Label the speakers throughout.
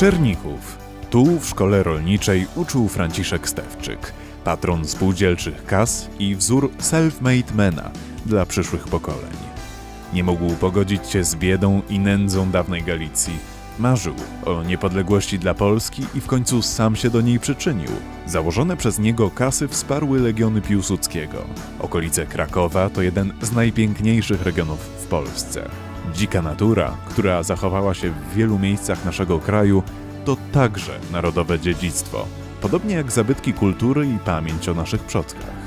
Speaker 1: Czernichów. Tu w szkole rolniczej uczył Franciszek Stewczyk, patron spółdzielczych kas i wzór self-made mena dla przyszłych pokoleń. Nie mógł pogodzić się z biedą i nędzą dawnej Galicji. Marzył o niepodległości dla Polski i w końcu sam się do niej przyczynił. Założone przez niego kasy wsparły legiony Piłsudskiego. Okolice Krakowa to jeden z najpiękniejszych regionów w Polsce. Dzika natura, która zachowała się w wielu miejscach naszego kraju, to także narodowe dziedzictwo, podobnie jak zabytki kultury i pamięć o naszych przodkach.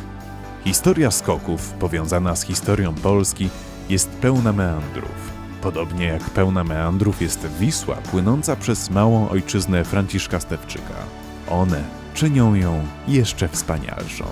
Speaker 1: Historia skoków, powiązana z historią Polski, jest pełna meandrów. Podobnie jak pełna meandrów jest Wisła płynąca przez małą ojczyznę Franciszka Stewczyka. One czynią ją jeszcze wspanialszą.